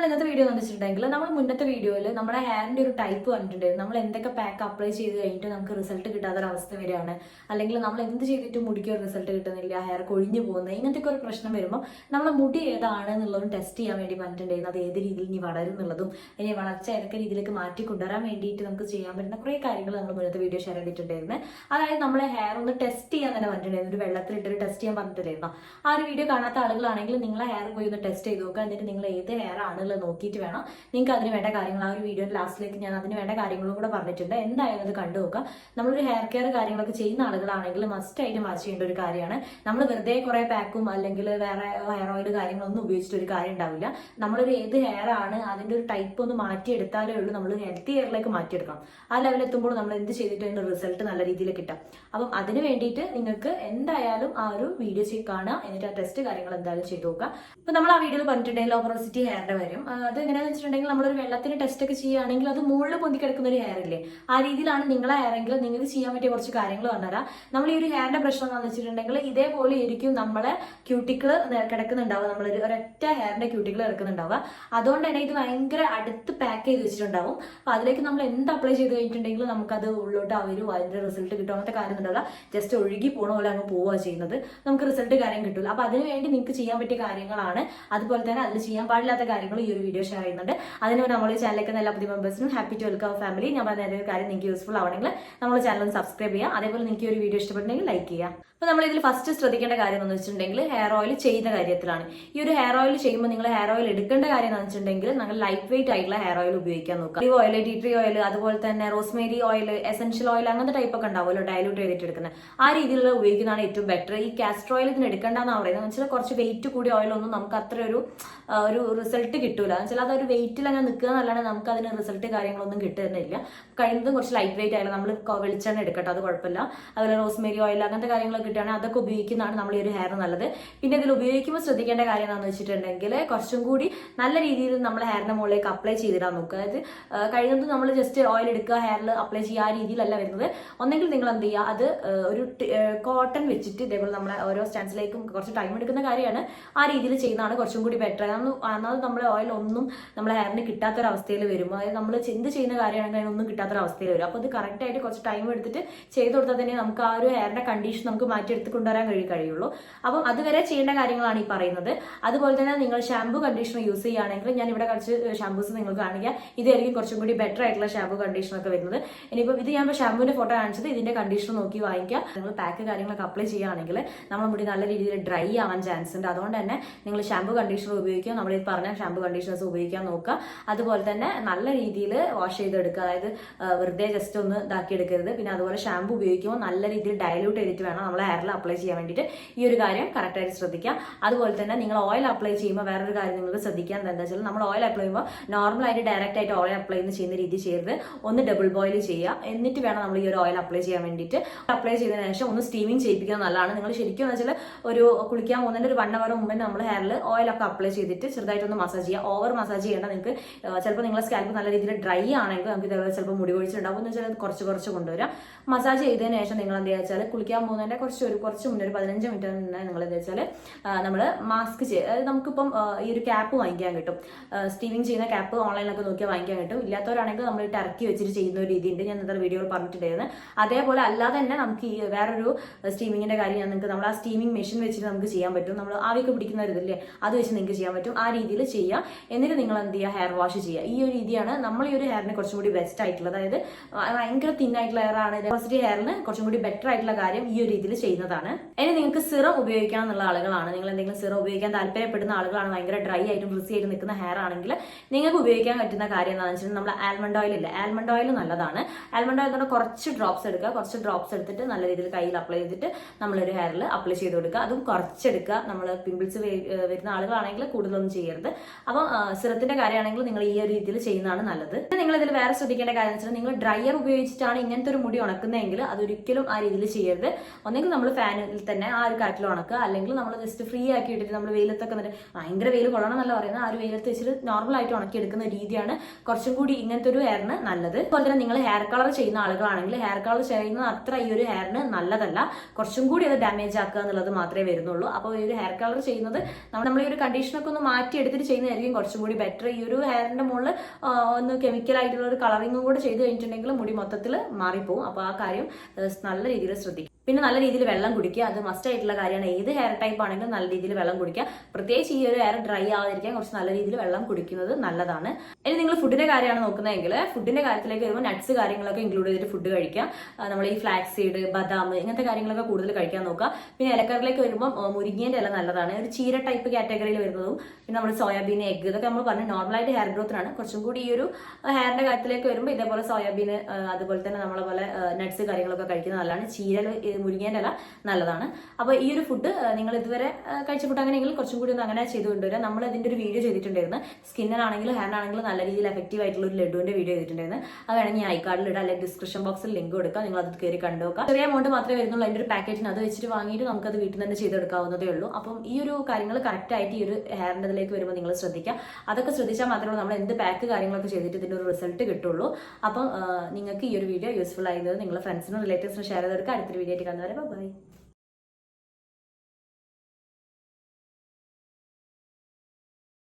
നമ്മൾ ഇന്നത്തെ വീഡിയോ എന്ന് വെച്ചിട്ടുണ്ടെങ്കിൽ നമ്മൾ മുന്നത്തെ വീഡിയോയിൽ നമ്മുടെ ഹെയറിന്റെ ഒരു ടൈപ്പ് കണ്ടിട്ടുണ്ടായിരുന്നു. നമ്മൾ എന്തൊക്കെ പാക്ക് അപ്ലൈ ചെയ്ത് കഴിഞ്ഞിട്ട് നമുക്ക് റിസൾട്ട് കിട്ടാത്തൊരവസ്ഥ വരികയാണ് അല്ലെങ്കിൽ നമ്മൾ എന്ത് ചെയ്തിട്ടും മുടിക്ക് റിസൾട്ട് കിട്ടുന്നില്ല ഹെയർ കൊഴിഞ്ഞു പോകുന്നത് ഇങ്ങനത്തെ ഒരു പ്രശ്നം വരുമ്പോൾ നമ്മളെ മുടി ഏതാണ് എന്നുള്ളതും ടെസ്റ്റ് ചെയ്യാൻ വേണ്ടി പറഞ്ഞിട്ടുണ്ടായിരുന്നു. അത് ഏത് രീതിയിൽ ഇനി വളരും എന്നുള്ളതും ഇനി വളർച്ച ഏതൊക്കെ രീതിയിലേക്ക് മാറ്റി കൊണ്ടുവരാൻ വേണ്ടിയിട്ട് നമുക്ക് ചെയ്യാൻ പറ്റുന്ന കുറേ കാര്യങ്ങൾ നമ്മൾ മുന്നത്തെ വീഡിയോ ഷെയർ ചെയ്തിട്ടുണ്ടായിരുന്നു. അതായത് നമ്മളെ ഹെയർ ഒന്ന് ടെസ്റ്റ് ചെയ്യാൻ തന്നെ പറഞ്ഞിട്ടുണ്ടായിരുന്നു. ഒരു വെള്ളത്തിലിട്ടൊരു ടെസ്റ്റ് ചെയ്യാൻ പറഞ്ഞിട്ടുണ്ടായിരുന്നു. ആ ഒരു വീഡിയോ കാണാത്ത ആളുകളാണെങ്കിൽ നിങ്ങളെ ഹെയർ പോയി ഒന്ന് ടെസ്റ്റ് ചെയ്ത് നോക്കുക. എന്നിട്ട് നിങ്ങൾ ഏത് ഹെയർ ആണെന്നുള്ളത് നോക്കിയിട്ട് വേണം. നിങ്ങൾക്ക് അതിന് വേണ്ട കാര്യങ്ങൾ ആ ഒരു വീഡിയോ ലാസ്റ്റിലേക്ക് ഞാൻ അതിന് വേണ്ട കാര്യങ്ങളും കൂടെ പറഞ്ഞിട്ടുണ്ട്. എന്തായാലും അത് കണ്ടു നോക്കുക. നമ്മളൊരു ഹെയർ കെയർ കാര്യങ്ങളൊക്കെ ചെയ്യുന്ന ആളുകളാണെങ്കിൽ മസ്റ്റ് ആയിട്ട് വാച്ച് ചെയ്യേണ്ട ഒരു കാര്യമാണ്. നമ്മൾ വെറുതെ കുറേ പാക്കും അല്ലെങ്കിൽ വേറെ ഹെയർ ഓയിൽ കാര്യങ്ങളൊന്നും ഉപയോഗിച്ചിട്ട് ഒരു കാര്യം ഉണ്ടാവില്ല. നമ്മളൊരു ഏത് ഹെയർ ആണ് അതിന്റെ ഒരു ടൈപ്പ് ഒന്ന് മാറ്റിയെടുത്താലേ ഉള്ളൂ നമ്മൾ ഹെൽത്തി ഹെയറിലേക്ക് മാറ്റിയെടുക്കണം. ആ ലെവൽ എത്തുമ്പോൾ നമ്മൾ എന്ത് ചെയ്തിട്ട് അതിന്റെ റിസൾട്ട് നല്ല രീതിയിൽ കിട്ടാം അപ്പം അതിന് വേണ്ടിയിട്ട് നിങ്ങൾക്ക് എന്തായാലും ആ ഒരു വീഡിയോ ചെയ്ത് കാണുക. എന്നിട്ട് ആ ടെസ്റ്റ് കാര്യങ്ങൾ എന്തായാലും ചെയ്ത് നോക്കുക. ഇപ്പൊ നമ്മൾ ആ വീഡിയോയിൽ പറഞ്ഞിട്ടുണ്ടെങ്കിൽ ഓപ്പറോസിറ്റി ഹെയറിന്റെ കാര്യം. ആ, അത് എങ്ങനെയാണെന്ന് വെച്ചിട്ടുണ്ടെങ്കിൽ നമ്മളൊരു വെള്ളത്തിന് ടെസ്റ്റ് ഒക്കെ ചെയ്യുകയാണെങ്കിൽ അത് മുകളിൽ പൊന്തി കിടക്കുന്ന ഒരു ഹെയർ ഇല്ലേ? ആ രീതിയിലാണ് നിങ്ങളെ ഹെയർ എങ്കിൽ നിങ്ങൾക്ക് ചെയ്യാൻ പറ്റിയ കുറച്ച് കാര്യങ്ങൾ പറഞ്ഞുതരാം. നമ്മൾ ഈ ഒരു ഹെയറിന്റെ പ്രശ്നം എന്താണെന്ന് വെച്ചിട്ടുണ്ടെങ്കിൽ ഇതേപോലെ ആയിരിക്കും നമ്മളെ ക്യൂട്ടിക്കിൾ കിടക്കുന്നുണ്ടാവുക. ഒരു ഒരൊറ്റ ഹെയറിന്റെ ക്യൂട്ടിക്കിൾ കിടക്കുന്നുണ്ടാവുക. അതുകൊണ്ട് തന്നെ ഇത് ഭയങ്കര അടുത്ത് പാക്ക് ചെയ്ത് വെച്ചിട്ടുണ്ടാവും. അപ്പൊ അതിലേക്ക് നമ്മൾ എന്ത് അപ്ലൈ ചെയ്ത് കഴിഞ്ഞിട്ടുണ്ടെങ്കിൽ നമുക്കത് ഉള്ളോട്ട് അവരും അതിന്റെ റിസൾട്ട് കിട്ടും. അങ്ങനത്തെ കാര്യം ഉണ്ടാവില്ല. ജസ്റ്റ് ഒഴുകി പോണ പോലെ അങ്ങ് പോവുക ചെയ്യുന്നത്. നമുക്ക് റിസൾട്ട് കാര്യം കിട്ടില്ല അപ്പൊ അതിനുവേണ്ടി നിങ്ങൾക്ക് ചെയ്യാൻ പറ്റിയ കാര്യങ്ങളാണ്. അതുപോലെ തന്നെ അതിൽ ചെയ്യാൻ പാടില്ലാത്ത കാര്യങ്ങൾ ഈ ഒരു വീഡിയോ ഷെയർ ചെയ്യുന്നുണ്ട്. അതിന് നമ്മുടെ ചാനലിലേക്ക് എല്ലാ പുതിയ മെമ്പേഴ്സിനും ഹാപ്പി ടു വെൽക്കം ഫാമിലി ഞാൻ പറഞ്ഞ ഒരു കാര്യം നിങ്ങൾക്ക് യൂസ്ഫുൾ ആവണമെങ്കിൽ നമ്മുടെ ചാനൽ ഒന്ന് സബ്സ്ക്രൈബ് ചെയ്യുക അതേപോലെ നിങ്ങൾക്ക് ഒരു വീഡിയോ ഇഷ്ടപ്പെട്ടുണ്ടെങ്കിൽ ലൈക്ക് ചെയ്യുക അപ്പോൾ നമ്മൾ ഇതിൽ ഫസ്റ്റ് ശ്രദ്ധിക്കേണ്ട കാര്യം എന്ന് വെച്ചിട്ടുണ്ടെങ്കിൽ ഹെയർ ഓയിൽ ചെയ്യുന്ന കാര്യത്തിലാണ്. ഈ ഒരു ഹെയർ ഓയിൽ ചെയ്യുമ്പോൾ നിങ്ങൾ ഹെയർ ഓയിൽ എടുക്കേണ്ട കാര്യം എന്ന് വെച്ചിട്ടുണ്ടെങ്കിൽ നിങ്ങൾ ലൈറ്റ് വെയിറ്റ് ആയിട്ടുള്ള ഹെയർ ഓയിൽ ഉപയോഗിക്കാൻ നോക്കുക. ഈ ഓയിൽ ടീ ട്രീ ഓയിൽ അതുപോലെ തന്നെ റോസ്മേരി ഓയിൽ എസെൻഷ്യൽ ഓയിൽ അങ്ങനത്തെ ടൈപ്പ് ഒക്കെ ഉണ്ടാവുമല്ലോ ഡയലൂട്ട് ചെയ്തിട്ട് എടുക്കുന്നത്. ആ രീതിയിലുള്ള ഉപയോഗിക്കുന്നതാണ് ഏറ്റവും ബെറ്റർ ഈ കാസ്ട്രോയിൽ ഇതിന് എടുക്കേണ്ടെന്നാണ് പറയുന്നത്. വെച്ചാൽ കുറച്ച് വെയിറ്റ് കൂടിയ ഓയിലൊന്നും നമുക്ക് അത്ര ഒരു ഒരു റിസൾട്ട് കിട്ടൂല. എന്ന് വെച്ചാൽ അതൊരു വെയിറ്റിൽ അങ്ങനെ നിൽക്കുക എന്നല്ലാണ്ട് നമുക്ക് അതിന് റിസൾട്ട് കാര്യങ്ങളൊന്നും കിട്ടുന്നില്ല. കഴിയുന്നതും കുറച്ച് ലൈറ്റ് വെയിറ്റ് ആയാലും നമ്മൾ വെളിച്ചെണ്ണ എടുക്കട്ടെ അത് കുഴപ്പമില്ല. അതുപോലെ റോസ്മേരി ഓയിൽ അങ്ങനത്തെ കാര്യങ്ങളൊക്കെ കിട്ടുകയാണെങ്കിൽ അതൊക്കെ ഉപയോഗിക്കുന്നതാണ് നമ്മൾ ഈ ഒരു ഹെയർ നല്ലത്. പിന്നെ ഇതിൽ ഉപയോഗിക്കുമ്പോൾ ശ്രദ്ധിക്കേണ്ട കാര്യം എന്താണെന്ന് വെച്ചിട്ടുണ്ടെങ്കിൽ കുറച്ചും കൂടി നല്ല രീതിയിൽ നമ്മൾ ഹെയറിന്റെ മുകളിലേക്ക് അപ്ലൈ ചെയ്തിടാൻ നോക്കുക. അതായത് കഴിയുന്നത് നമ്മൾ ജസ്റ്റ് ഓയിൽ എടുക്കുക ഹെയറിൽ അപ്ലൈ ചെയ്യുക ആ രീതിയിലല്ല വരുന്നത്. ഒന്നെങ്കിൽ നിങ്ങൾ എന്ത് ചെയ്യുക അത് ഒരു കോട്ടൺ വെച്ചിട്ട് ഇതേപോലെ നമ്മളെ ഓരോ സ്റ്റാൻസിലേക്കും കുറച്ച് ടൈം എടുക്കുന്ന കാര്യമാണ്. ആ രീതിയിൽ ചെയ്യുന്നതാണ് കുറച്ചും കൂടി ബെറ്റർ അതൊന്നും നമ്മൾ ഓയിൽ ഒന്നും നമ്മളെ ഹെയറിന് കിട്ടാത്തൊരവസ്ഥയിൽ വരും. അതായത് നമ്മൾ എന്ത് ചെയ്യുന്ന കാര്യമാണെങ്കിൽ അതിനൊന്നും കിട്ടാത്തൊരവസ്ഥയിൽ വരും. അപ്പോൾ അത് കറക്റ്റായിട്ട് കുറച്ച് ടൈം എടുത്തിട്ട് ചെയ്ത് കൊടുത്താൽ തന്നെ നമുക്ക് ആ ഒരു ഹെയറിന്റെ കണ്ടീഷൻ നമുക്ക് മാറ്റിയെടുത്ത് കൊണ്ടുവരാൻ കഴി കഴിയുള്ളൂ. അപ്പം അതുവരെ ചെയ്യേണ്ട കാര്യങ്ങളാണ് ഈ പറയുന്നത്. അതുപോലെ തന്നെ നിങ്ങൾ ഷാമ്പു കണ്ടീഷണർ യൂസ് ചെയ്യുകയാണെങ്കിൽ ഞാൻ ഇവിടെ കുറച്ച് ഷാമ്പൂസ് നിങ്ങൾക്ക് കാണിക്കുക ഇതായിരിക്കും കുറച്ചും കൂടി ബെറ്റർ ആയിട്ടുള്ള ഷാമ്പു കണ്ടീഷണർ ഒക്കെ വരുന്നത്. ഇനിയിപ്പോൾ ഇത് ഞാൻ ഇപ്പോൾ ഫോട്ടോ കാണിച്ചത്. ഇതിന്റെ കണ്ടീഷണർ നോക്കി വാങ്ങിക്കുക നിങ്ങൾ പാക്ക് കാര്യങ്ങളൊക്കെ അപ്ലൈ ചെയ്യുകയാണെങ്കിൽ നമ്മുടെ മുടി നല്ല രീതിയിൽ ഡ്രൈ ആവാൻ ചാൻസ് ഉണ്ട്. അതുകൊണ്ട് തന്നെ നിങ്ങൾ ഷാമ്പു കണ്ടീഷണർ ഉപയോഗിക്കുക. നമ്മൾ ഈ പറഞ്ഞ ഷാമ്പു കണ്ടീഷണേഴ്സ് ഉപയോഗിക്കാൻ നോക്കുക. അതുപോലെ തന്നെ നല്ല രീതിയിൽ വാഷ് ചെയ്തെടുക്കുക. അതായത് വെറുതെ ജസ്റ്റ് ഒന്ന് ഇതാക്കി എടുക്കരുത് പിന്നെ അതുപോലെ ഷാമ്പു ഉപയോഗിക്കുമ്പോൾ നല്ല രീതിയിൽ ഡയലൂട്ട് ചെയ്തിട്ട് വേണം നമ്മൾ ഹെയറിൽ അപ്ലൈ ചെയ്യാൻ വേണ്ടിയിട്ട്. ഈ ഒരു കാര്യം കറക്റ്റായിട്ട് ശ്രദ്ധിക്കുക. അതുപോലെ തന്നെ നിങ്ങൾ ഓയിൽ അപ്ലൈ ചെയ്യുമ്പോൾ വേറൊരു കാര്യം നിങ്ങൾ ശ്രദ്ധിക്കാൻ എന്താ വെച്ചാൽ നമ്മൾ ഓയിൽ അപ്ലൈ ചെയ്യുമ്പോൾ നോർമലായിട്ട് ഡയറക്റ്റ് ആയിട്ട് ഓയിൽ അപ്ലൈ ചെയ്യുന്ന രീതി ചെയ്യരുത്. ഒന്ന് ഡബിൾ ബോയിൽ ചെയ്യുക. എന്നിട്ട് വേണം നമ്മൾ ഈ ഒരു ഓയിൽ അപ്ലൈ ചെയ്യാൻ വേണ്ടിയിട്ട്. അപ്ലൈ ചെയ്തതിനു ശേഷം ഒന്ന് സ്റ്റീമിങ് ചെയ്യിപ്പിക്കുന്നത് നല്ലതാണ്. നിങ്ങൾ ശരിക്കും എന്ന് വെച്ചാൽ ഒരു കുളിക്കാൻ പോകുന്നതിന്റെ ഒരു വൺ അവർ മുമ്പ് നമ്മൾ ഹെയറിൽ ഓയിലൊക്കെ അപ്ലൈ ചെയ്തിട്ട് ചെറുതായിട്ടൊന്ന് മസാജ് ചെയ്യുക. ഓവർ മസാജ് ചെയ്യേണ്ട. നിങ്ങൾക്ക് ചിലപ്പോൾ നിങ്ങളുടെ സ്കാൽപ്പ് നല്ല രീതിയിൽ ഡ്രൈ ആണെങ്കിൽ നമുക്ക് ഇതേപോലെ ചിലപ്പോൾ മുടി കൊഴിച്ചിട്ടുണ്ടാവും എന്ന് വെച്ചാൽ കുറച്ച് കുറച്ച് കൊണ്ടുവരാം. മസാജ് ചെയ്തതിന് ശേഷം നിങ്ങൾ എന്താ വെച്ചാൽ കുളിക്കാൻ പോകുന്നതിന്റെ കുറച്ച് ഒരു കുറച്ച് മുന്നേ ഒരു പതിനഞ്ച് മിനിറ്റ് മുന്നേ നിങ്ങൾ എന്താ വെച്ചാൽ നമ്മൾ മാസ്ക് ചെയ്ത് അതായത് നമുക്കിപ്പം ഈ ഒരു ക്യാപ്പ് വാങ്ങിക്കാൻ കിട്ടും. സ്റ്റീവിങ് ചെയ്യുന്ന ക്യാപ്പ് ഓൺലൈനിലൊക്കെ നോക്കിയാൽ വാങ്ങിക്കാൻ കിട്ടും. ഇല്ലാത്തവരാണെങ്കിൽ നമ്മൾ ടർക്കി വെച്ചിട്ട് ചെയ്യുന്ന ഒരു രീതിയുണ്ട്. ഞാൻ ഇന്നത്തെ വീഡിയോയിൽ പറഞ്ഞിട്ടുണ്ടായിരുന്നു. അതേപോലെ അല്ലാതെ തന്നെ നമുക്ക് ഈ വേറൊരു സ്റ്റീമിങ്ങിന്റെ കാര്യം നിങ്ങൾക്ക് നമ്മൾ ആ സ്റ്റീമിംഗ് മെഷീൻ വെച്ചിട്ട് നമുക്ക് ചെയ്യാൻ പറ്റും. നമ്മൾ ആവിയൊക്കെ പിടിക്കുന്ന ഒരു ഇതില്ലേ? അത് വെച്ച് നിങ്ങൾക്ക് ചെയ്യാൻ പറ്റും. ആ രീതിയിൽ ചെയ്യുക എന്നിട്ട് നിങ്ങൾ എന്ത് ചെയ്യുക? ഹെയർ വാഷ് ചെയ്യുക. ഈ ഒരു രീതിയാണ് നമ്മൾ ഈ ഒരു ഹെയറിന് കുറച്ചും കൂടി ബെസ്റ്റ് ആയിട്ടുള്ളത്. അതായത് ഭയങ്കര തിന്നായിട്ടുള്ള ഹെയർ ആണ്. പോസിറ്റീവ് ഹെയറിന് കുറച്ചും കൂടി ബെറ്റർ ആയിട്ടുള്ള കാര്യം ഈ ഒരു രീതിയിൽ ചെയ്യുന്നതാണ്. ഇനി നിങ്ങൾക്ക് സിറം ഉപയോഗിക്കണം എന്നുള്ള ആളുകളാണ്. നിങ്ങൾ എന്തെങ്കിലും സിറം ഉപയോഗിക്കാൻ താല്പര്യപ്പെടുന്ന ആളുകളാണ്. ഭയങ്കര ഡ്രൈ ആയിട്ടും ഫ്രിസി ആയിട്ട് നിൽക്കുന്ന ഹെയർ ആണെങ്കിൽ നിങ്ങൾക്ക് ഉപയോഗിക്കാൻ പറ്റുന്ന കാര്യം എന്താണെന്ന് വെച്ചിട്ടുണ്ടെങ്കിൽ നമ്മൾ ആൽമണ്ട് ഓയിൽ ഇല്ല? ആൽമണ്ട് ഓയിൽ നല്ലതാണ്. ആൽമണ്ട് ഓയിൽ എന്ന് കുറച്ച് ഡ്രോപ്സ് എടുക്കുക. കുറച്ച് ഡ്രോപ്സ് എടുത്തിട്ട് നല്ല രീതിയിൽ കയ്യിൽ അപ്ലൈ ചെയ്തിട്ട് നമ്മളൊരു ഹെയറിൽ അപ്ലൈ ചെയ്ത് കൊടുക്കുക. അതും കുറച്ചെടുക്കുക നമ്മൾ പിമ്പിൾസ് വരുന്ന ആളുകളാണെങ്കിൽ കൂടുതലൊന്നും ചെയ്യരുത്. അപ്പം സിറത്തിന്റെ കാര്യമാണെങ്കിൽ നിങ്ങൾ ഈ ഒരു രീതിയിൽ ചെയ്യുന്നതാണ് നല്ലത്. നിങ്ങൾ ഇതിൽ വേറെ ശ്രദ്ധിക്കേണ്ട കാര്യം വെച്ചാൽ നിങ്ങൾ ഡ്രയർ ഉപയോഗിച്ചിട്ടാണ് ഇങ്ങനത്തെ ഒരു മുടി ഉണക്കുന്നതെങ്കിൽ അതൊരിക്കലും ആ രീതിയിൽ ചെയ്യരുത്. ഒന്നെങ്കിൽ നമ്മൾ ഫാനിൽ തന്നെ ആ ഒരു കാറ്റിൽ ഉണക്കുക. അല്ലെങ്കിൽ നമ്മൾ ജസ്റ്റ് ഫ്രീ ആക്കി ഇട്ടിട്ട് നമ്മൾ വെയിലത്തൊക്കെ എന്നിട്ട് ഭയങ്കര വെയിൽ കൊള്ളണം എന്നല്ല പറയുന്നത്. ആ ഒരു വെയിലത്ത് വെച്ചിട്ട് നോർമൽ ആയിട്ട് ഉണക്കി എടുക്കുന്ന രീതിയാണ് കുറച്ചും കൂടി ഇങ്ങനത്തെ ഒരു ഹെയറിന് നല്ലത്. അതുപോലെ തന്നെ നിങ്ങൾ ഹെയർ കളർ ചെയ്യുന്ന ആളുകളാണെങ്കിൽ ഹെയർ കളർ ചെയ്യുന്നത് അത്ര ഈ ഒരു ഹെയറിന് നല്ലതല്ല. കുറച്ചും കൂടി അത് ഡാമേജ് ആക്കുക എന്നുള്ളത് മാത്രമേ വരുന്നുള്ളൂ. അപ്പോൾ ഈ ഒരു ഹെയർ കളർ ചെയ്യുന്നത് നമ്മൾ ഈ ഒരു കണ്ടീഷനൊക്കെ ഒന്ന് മാറ്റി എടുത്തിട്ട് ചെയ്യുന്നതായിരിക്കും കുറച്ചും കൂടി ബെറ്റർ ഈ ഒരു ഹെയറിന്റെ മുകളിൽ ഒന്ന് കെമിക്കൽ ആയിട്ടുള്ള ഒരു കളറിങ്ങും കൂടെ ചെയ്ത് കഴിഞ്ഞിട്ടുണ്ടെങ്കിൽ മുടി മൊത്തത്തിൽ മാറിപ്പോവും. അപ്പോൾ ആ കാര്യം നല്ല രീതിയിൽ ശ്രദ്ധിക്കുക പിന്നെ നല്ല രീതിയിൽ വെള്ളം കുടിക്കുക. അത് മസ്റ്റ് ആയിട്ടുള്ള കാര്യമാണ്. ഏത് ഹെയർ ടൈപ്പ് ആണെങ്കിലും നല്ല രീതിയിൽ വെള്ളം കുടിക്കുക. പ്രത്യേകിച്ച് ഈ ഒരു ഹെയർ ഡ്രൈ ആവാതിരിക്കാൻ കുറച്ച് നല്ല രീതിയിൽ വെള്ളം കുടിക്കുന്നത് നല്ലതാണ്. ഇനി നിങ്ങൾ ഫുഡിന്റെ കാര്യമാണ് നോക്കുന്നതെങ്കിൽ ഫുഡിന്റെ കാര്യത്തിലേക്ക് വരുമ്പോൾ നട്ട്സ് കാര്യങ്ങളൊക്കെ ഇൻക്ലൂഡ് ചെയ്തിട്ട് ഫുഡ് കഴിക്കുക. നമ്മൾ ഈ ഫ്ലാക്സ് സീഡ് ബദാം ഇങ്ങനത്തെ കാര്യങ്ങളൊക്കെ കൂടുതൽ കഴിക്കാൻ നോക്കുക. പിന്നെ ഇലക്കറിലേക്ക് വരുമ്പോൾ ആ, മുരിങ്ങേന്റെ ഇല നല്ലതാണ്. ഒരു ചീര ടൈപ്പ് കാറ്റഗറിയിൽ വരുന്നതും പിന്നെ നമ്മൾ സോയാബീൻ എഗ്ഗ് ഇതൊക്കെ നമ്മൾ പറഞ്ഞ നോർമലായിട്ട് ഹെയർ ഗ്രോത്തിനാണ് കുറച്ചും കൂടി ഈ ഒരു ഹെയറിന്റെ കാര്യത്തിലേക്ക് വരുമ്പോൾ ഇതേപോലെ സോയാബീൻ അതുപോലെ തന്നെ നമ്മളെ പോലെ നട്ട്സ് കാര്യങ്ങളൊക്കെ കഴിക്കുന്നത് നല്ലതാണ്. ചീരൽ മുരിങ്ങേന്റെ ഇല നല്ലതാണ്. അപ്പോൾ ഈ ഒരു ഫുഡ് നിങ്ങൾ ഇതുവരെ കഴിച്ചു കഴിച്ച ഫുഡ് അങ്ങനെയെങ്കിൽ കുറച്ചും കൂടി ഒന്ന് അങ്ങനെ ചെയ്തു കൊണ്ടുവരാം നമ്മൾ ഇതിന്റെ ഒരു വീഡിയോ ചെയ്തിട്ടുണ്ടായിരുന്നു. സ്കിന്നിനാണെങ്കിലും ഹെയറിനാണെങ്കിലും നല്ല രീതിയിൽ എഫക്റ്റീവ് ആയിട്ടുള്ള ഒരു ലഡുവിന്റെ വീഡിയോ ചെയ്തിട്ടുണ്ടായിരുന്നു. അത് വേണമെങ്കിൽ ഐ കാർഡിൽ ഇടാം അല്ലെങ്കിൽ ഡിസ്ക്രിപ്ഷൻ ബോക്സിൽ ലിങ്ക് കൊടുക്കാം. നിങ്ങൾ അത് കയറി കണ്ടു നോക്കാം. ചെറിയ എമൗണ്ട് മാത്രമേ വരുന്നുള്ളൂ അതിന്റെ ഒരു പാക്കേജിന് അത് വെച്ചിട്ട് വാങ്ങിയിട്ട് നമുക്കത് വീട്ടിൽ തന്നെ ചെയ്തെടുക്കാവുന്നതേ ഉള്ളൂ. അപ്പം ഈ ഒരു കാര്യങ്ങൾ കറക്റ്റ് ആയിട്ട് ഈ ഒരു ഹെയറിന്റെ ഇതിലേക്ക് വരുമ്പോൾ നിങ്ങൾ ശ്രദ്ധിക്കുക. അതൊക്കെ ശ്രദ്ധിച്ചാൽ മാത്രമേ നമ്മൾ എന്ത് പാക്ക് കാര്യങ്ങളൊക്കെ ചെയ്തിട്ട് ഇതിന്റെ ഒരു റിസൾട്ട് കിട്ടുള്ളൂ. അപ്പം നിങ്ങൾക്ക് ഈ ഒരു വീഡിയോ യൂസ്ഫുൾ ആയിരുന്നത് നിങ്ങളുടെ ഫ്രണ്ട്സിനും റിലേറ്റീവ്സിനും ഷെയർ ചെയ്തെടുക്കുക അടുത്തൊരു വീഡിയോ ആയിട്ട് Agora é babai.